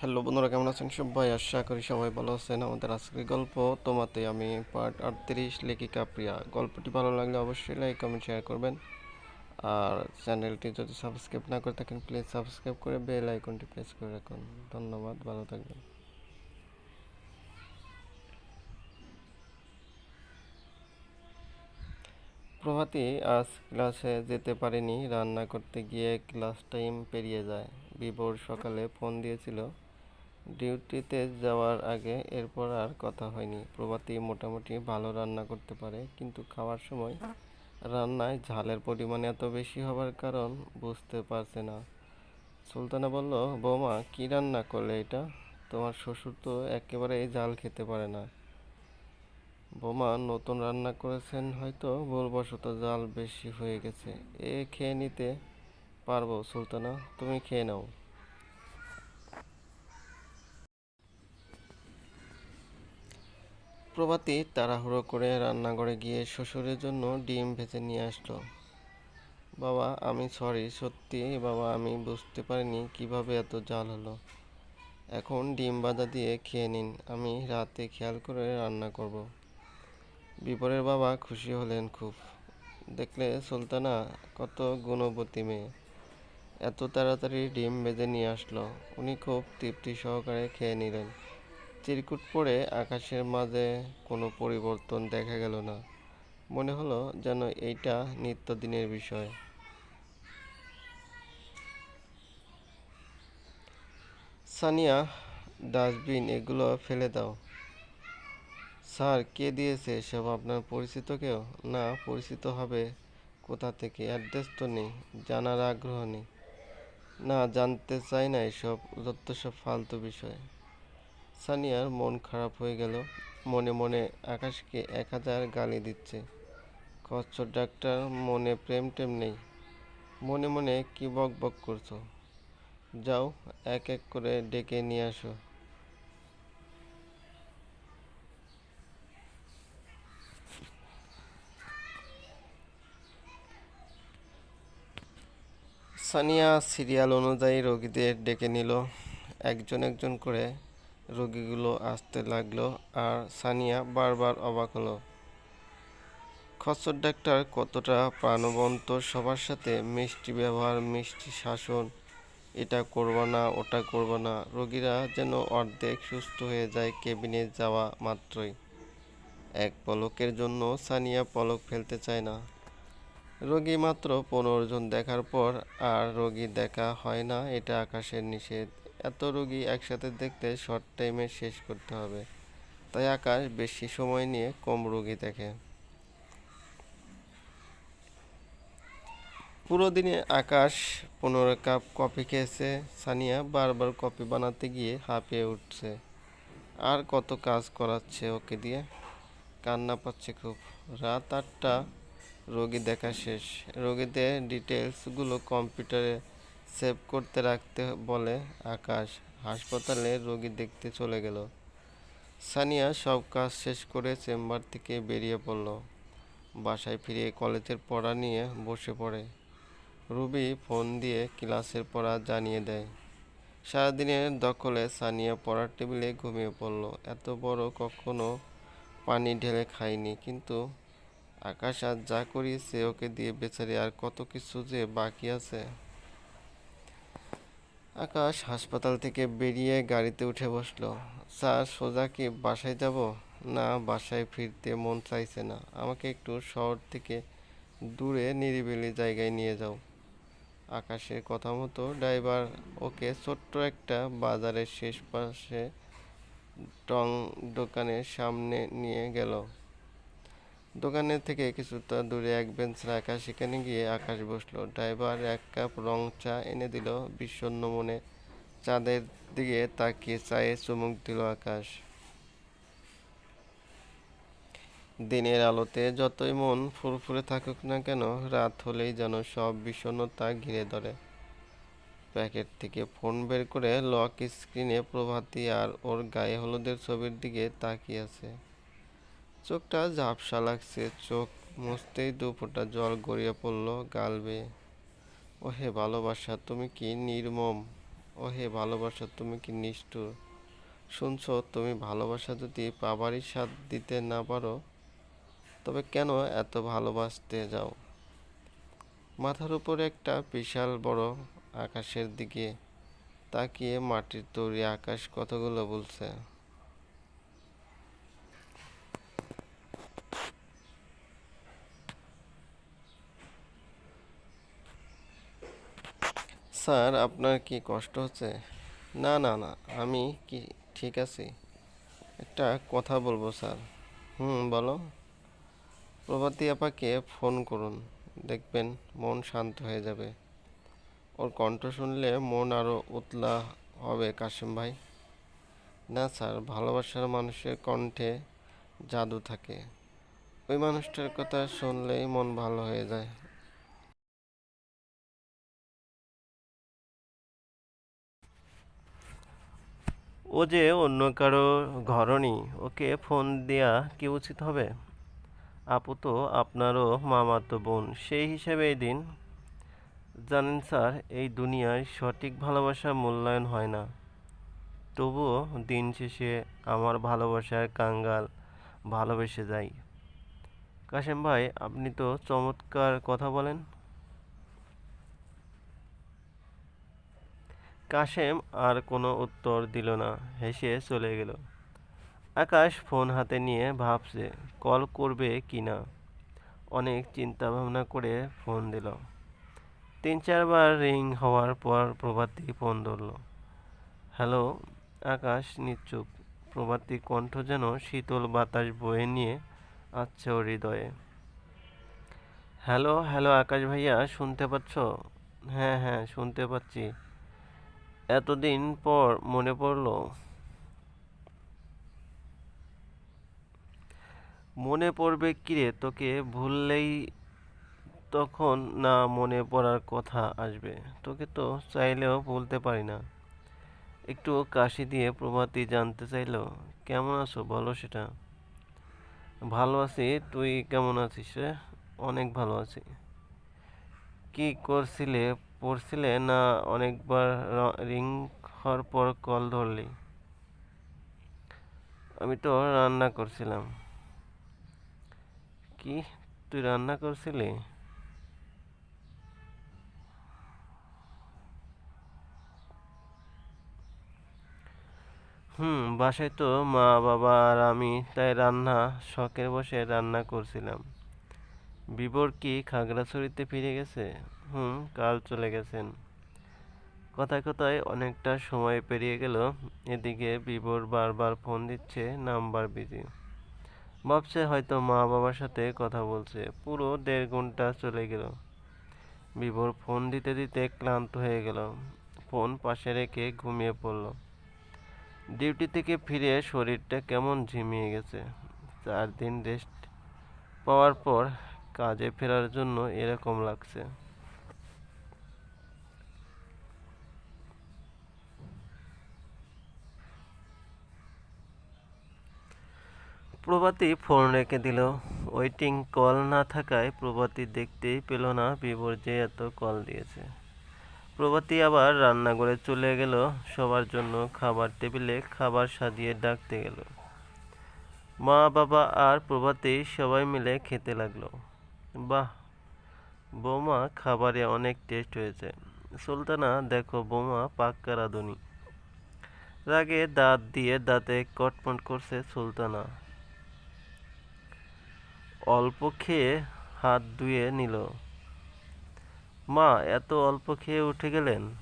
Hello বন্ধুরা, কেমন আছেন সবাই? আশা করি সবাই ভালো আছেন। আমাদের আজকের গল্প তোমাতে আমি পার্ট আটত্রিশ, লেখিকা প্রিয়া। গল্পটি ভালো লাগলে অবশ্যই লাইক কমেন্ট শেয়ার করবেন। আর চ্যানেলটি যদি সাবস্ক্রাইব না করে থাকেন প্লিজ সাবস্ক্রাইব করে বেল আইকনটি প্রেস করে রাখুন। ধন্যবাদ, ভালো থাকবেন। প্রভাতী আজ ক্লাসে যেতে পারেনি। রান্না করতে গিয়ে ক্লাস টাইম পেরিয়ে যায়। বিভোর সকালে ফোন দিয়েছিল। ডিউটিতে যাওয়ার আগে এরপর আর কথা হয়নি। প্রভাতী মোটামুটি ভালো রান্না করতে পারে, কিন্তু খাওয়ার সময় রান্নায় ঝালের পরিমাণ এত বেশি হবার কারণ বুঝতে পারছে না। সুলতানা বলল, বৌমা, কি রান্না করলে এটা? তোমার শ্বশুর তো একেবারেই ঝাল খেতে পারে না। বোমা, নতুন রান্না করেছেন হয়তো, ভুলবশত জাল বেশি হয়ে গেছে। এ খেয়ে নিতে পারব, সুলতানা। তুমি খেয়ে নাও। প্রভাতী তাড়াহুড়ো করে রান্নাঘরে গিয়ে শ্বশুরের জন্য ডিম ভেজে নিয়ে আসলো। বাবা, আমি সরি সত্যি, বাবা, আমি বুঝতে পারিনি কীভাবে এত জাল হলো। এখন ডিম ভাজা দিয়ে খেয়ে নিন, আমি রাতে খেয়াল করে রান্না করব। বিপরের বাবা খুশি হলেন খুব। দেখলে সুলতানা, কত গুণবতী মেয়ে। এত তাড়াতাড়ি ডিম বেজে নিয়ে আসলো। উনি খুব তৃপ্তি সহকারে খেয়ে নিলেন। চিরকুট পড়ে আকাশের মাঝে কোনো পরিবর্তন দেখা গেল না। মনে হলো যেন এইটা নিত্যদিনের বিষয়। সানিয়া, ডাস্টবিন এগুলো ফেলে দাও। স্যার, কে দিয়েছে এসব? আপনার পরিচিত কেউ? না, পরিচিত হবে কোথা থেকে? অ্যাড্রেস তো নেই, জানার আগ্রহ নেই। না, জানতে চাই না এসব যত সব ফালতু বিষয়। সানিয়ার মন খারাপ হয়ে গেল। মনে মনে আকাশকে এক হাজার গালি দিচ্ছে। কচ্ছর ডাক্তার, মনে প্রেম টেম নেই। মনে মনে কি বক বক করছ? যাও, এক এক করে ডেকে নিয়ে আসো। সানিয়া সিরিয়াল অনুযায়ী রোগীদের ডেকে নিল। একজন একজন করে রোগীগুলো আসতে লাগল আর সানিয়া বারবার অবাক হলো। খচ্চর ডাক্তার কতটা প্রাণবন্ত, সবার সাথে মিষ্টি ব্যবহার, মিষ্টি শাসন, এটা করবা না, ওটা করবা না, রোগীরা যেন অর্ধেক সুস্থ হয়ে যায় কেবিনে যাওয়া মাত্রই। এক পলকের জন্য সানিয়া পলক ফেলতে চায় না। রোগী মাত্র পনেরো জন দেখার পর আর রোগী দেখা হয় না, এটা আকাশের নিষেধ। এত রোগী একসাথে দেখতে শর্ট টাইমে শেষ করতে হবে। তাই আকাশ বেশি সময় নিয়ে কম রোগী দেখে। পুরো দিনে আকাশ পনেরো কাপ কফি খেয়েছে। সানিয়া বারবার কফি বানাতে গিয়ে হাঁপিয়ে উঠছে। আর কত কাজ করাচ্ছে ওকে দিয়ে? কান্না পাচ্ছে খুব। রাত আটটা, রোগী দেখা শেষ। রোগীদের ডিটেলসগুলো কম্পিউটারে সেভ করতে রাখতে বলে আকাশ। হাসপাতালে রোগী দেখতে চলে গেল। সানিয়া সব কাজ শেষ করে চেম্বার থেকে বেরিয়ে পড়ল। বাসায় ফিরে কলেজের পড়া নিয়ে বসে পড়ে। রুবি ফোন দিয়ে ক্লাসের পড়া জানিয়ে দেয়। সারাদিনের দখলে সানিয়া পড়ার টেবিলে ঘুমিয়ে পড়ল। এত বড় কখনো পানি ঢেলে খায়নি, কিন্তু আকাশ আর যা করিয়েছে ওকে দিয়ে বেচারি। আর কত কিছু যে বাকি আছে। আকাশ হাসপাতাল থেকে বেরিয়ে গাড়িতে উঠে বসল। স্যার, সোজা কি বাসায় যাব? না, বাসায় ফিরতে মন চাইছে না। আমাকে একটু শহর থেকে দূরে নিরিবিলি জায়গায় নিয়ে যাও। আকাশের কথা মতো ড্রাইভার ওকে ছোট্ট একটা বাজারের শেষ পাশে টং দোকানের সামনে নিয়ে গেল। দোকানের থেকে কিছুটা দূরে এক বেঞ্চ রাখা, সেখানে গিয়ে আকাশ বসল। ড্রাইভার এক কাপ রং চা এনে দিল। বিষণ্ণ মনে চাঁদের দিকে তাকিয়ে চায়ে চুমুক দিল আকাশ। দিনের আলোতে যতই মন ফুরফুরে থাকুক না কেন, রাত হলেই যেন সব বিষণ্ণতা ঘিরে ধরে। প্যাকেট থেকে ফোন বের করে লক স্ক্রিনে প্রভাতী আর ওর গায়ে হলুদের ছবির দিকে তাকিয়ে আছে। চোখটা ঝাপসা লাগছে, চোখ মুছতেই দু ফোঁটা জল গড়িয়ে পড়ল গাল বেয়ে ও হে ভালোবাসা, তুমি কি নির্মম? ওহে ভালোবাসা, তুমি কি নিষ্ঠুর? শুনছো, তুমি ভালোবাসা যদি পাবারই স্বাদ দিতে না পারো, তবে কেন এত ভালোবাসতে যাও? মাথার উপরে একটা বিশাল বড় আকাশের দিকে তাকিয়ে মাটির তৈরি আকাশ কতগুলো বলছে। স্যার, আপনার কি কষ্ট হচ্ছে? না না না, আমি কি ঠিক আছি? একটা কথা বলব স্যার। হুম, বলো। প্রভাতী আপাকে ফোন করুন। দেখবেন মন শান্ত হয়ে যাবে। ওর কণ্ঠ শুনলে মন আরও উতলা হবে, কাশিম ভাই। না স্যার, ভালোবাসার মানুষের কণ্ঠে জাদু থাকে। ওই মানুষটার কথা শুনলেই মন ভালো হয়ে যায়। ও যে অন্য কারও ঘরণী, ওকে ফোন দেয়া কি উচিত হবে? আপু তো আপনারও মামাতো বোন, সেই হিসেবে এই দিন। জানেন স্যার, এই দুনিয়ায় সঠিক ভালোবাসা মূল্যায়ন হয় না। তবুও দিন শেষে আমার ভালোবাসার কাঙ্গাল ভালোবেসে যাই। কাশেম ভাই, আপনি তো চমৎকার কথা বলেন। কাশেম আর কোনো উত্তর দিল না, হেসে চলে গেল। আকাশ ফোন হাতে নিয়ে ভাবছে, কল করবে কি না? অনেক চিন্তা ভাবনা করে ফোন দিল। তিন চারবার রিং হওয়ার পর প্রভাতী ফোন ধরল। হ্যালো, আকাশ নিশ্চুপ প্রভাতী কণ্ঠ যেন শীতল বাতাস বয়ে নিয়ে আসছে ওর হৃদয়ে। হ্যালো হ্যালো আকাশ ভাইয়া, শুনতে পাচ্ছ? হ্যাঁ হ্যাঁ শুনতে পাচ্ছি। এতদিন পর মনে পড়ল। মনে পড়বে কিরে, তোকে ভুললেই তখন না মনে পড়ার কথা আসবে। তোকে তো চাইলেও ভুলতে পারি না। একটু কাশি দিয়ে প্রভাতী জানতে চাইলো, কেমন আছো? বলো সেটা? ভালো আছি। তুই কেমন আছিস রে? অনেক ভালো আছি। কি করছিলে পড়ছিলে না অনেকবার রিং হওয়ার পর কল ধরলি। আমি তো রান্না করছিলাম। কি? তুই রান্না করছিলি? হুম, বাসায় তো মা, বাবা আর আমি, তাই রান্না, শখের বসে রান্না করছিলাম। বিবর কি খাগড়াছড়িতে ফিরে গেছে? হুম, কাল চলে গেছেন। কথায় কথায় অনেকটা সময় পেরিয়ে গেল। এদিকে বিবর বারবার ফোন দিচ্ছে নাম্বার বিজি। ভাবছে হয়তো মা বাবার সাথে কথা বলছে। পুরো দেড় ঘণ্টা চলে গেল। বিভোর ফোন দিতে দিতে ক্লান্ত হয়ে গেল। ফোন পাশে রেখে ঘুমিয়ে পড়ল। ডিউটি থেকে ফিরে শরীরটা কেমন ঝিমিয়ে গেছে। চার দিন রেস্ট পাওয়ার পর কাজে ফেরার জন্য এরকম লাগছে। প্রভাতী ফোন রেখে দিল। ওয়েটিং কল না থাকায় প্রভাতী দেখতেই পেল না বিবর যে এত কল দিয়েছে। প্রভাতী আবার রান্নাঘরে চলে গেল। সবার জন্য খাবার টেবিলে খাবার সাজিয়ে ডাকতে গেল। মা, বাবা আর প্রভাতী সবাই মিলে খেতে লাগল। বাহ, বোমা খাবারে অনেক টেস্ট হয়েছে। সুলতানা, দেখো, বোমা পাক্কা রাঁধুনি রাগে দাঁত দিয়ে দাঁতে কটমট করছে সুলতানা। অল্প খেয়ে হাত ধুয়ে নিল। মা, এত অল্প খেয়ে উঠে গেলেন?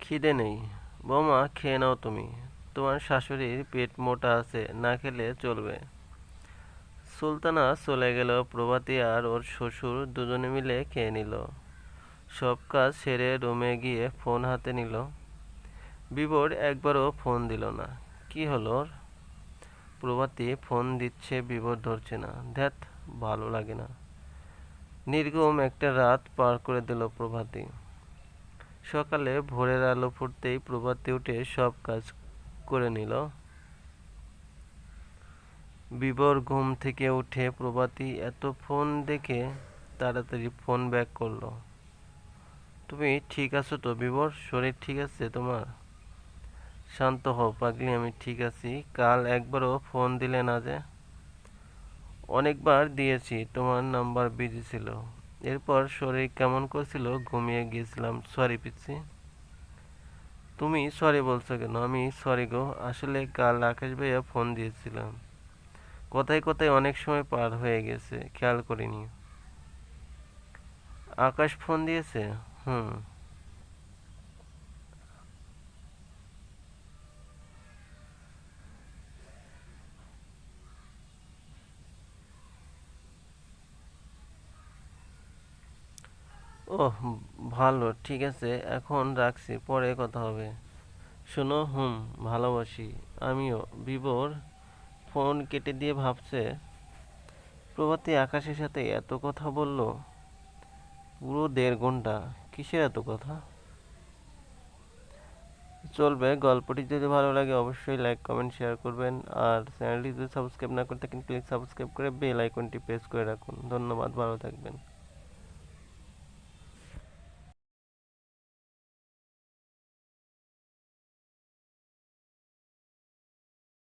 খিদে নেই। বৌমা, খেয়ে নাও তুমি। তোমার শাশুড়ির পেট মোটা আছে, না খেলে চলবে। সুলতানা চলে গেল, প্রভাতী আর ওর শ্বশুর দুজনে মিলে খেয়ে নিল। সব কাজ সেরে রুমে গিয়ে ফোন হাতে নিল। বিবর একবারও ফোন দিল না। কি হলো প্রভাতী ফোন দিচ্ছে বিবর ধরছে না। ধ্যাত ভালো লাগে না। নির্গম একটা রাত পার করে দিল প্রভাতী। সকালে ভোরের আলো ফুটতেই প্রভাতে উঠে সব কাজ করে নিল। বিবর ঘুম থেকে উঠে প্রভাতী এত ফোন দেখে তাড়াতাড়ি ফোন ব্যাক করল। তুমি ঠিক আছো তো বিবর শরীর ঠিক আছে তোমার? শান্ত হও পাগলি, আমি ঠিক আছি। কাল একবারও ফোন দিলে না যে? অনেকবার দিয়েছি, তোমার নাম্বার বিজি ছিল। এরপর শরীর কেমন করছিল? ঘুমিয়ে গিয়েছিলাম। সরি পিচ্ছি। তুমি সরি বলছো কেন? আমি সরি গো। আসলে কাল আকাশ ভাইয়া ফোন দিয়েছিলাম। কোথায় কোথায় অনেক সময় পার হয়ে গেছে। খেয়াল করিনি। আকাশ ফোন দিয়েছে? হুম। ওহ, ভালো, ঠিক আছে, এখন রাখছি, পরে কথা হবে। শোনো, হুম, ভালোবাসি, আমিও বিবর ফোন কেটে দিয়ে ভাবছে, প্রভাতী আকাশের সাথে এত কথা বলল, পুরো দেড় ঘণ্টা, কিসের এত কথা? চলবে, গল্পটি যদি ভালো লাগে অবশ্যই লাইক কমেন্ট শেয়ার করবেন, আর চ্যানেলটি যদি সাবস্ক্রাইব না করে থাকেন প্লিজ সাবস্ক্রাইব করে বেল আইকনটি প্রেস করে রাখুন। ধন্যবাদ, ভালো থাকবেন।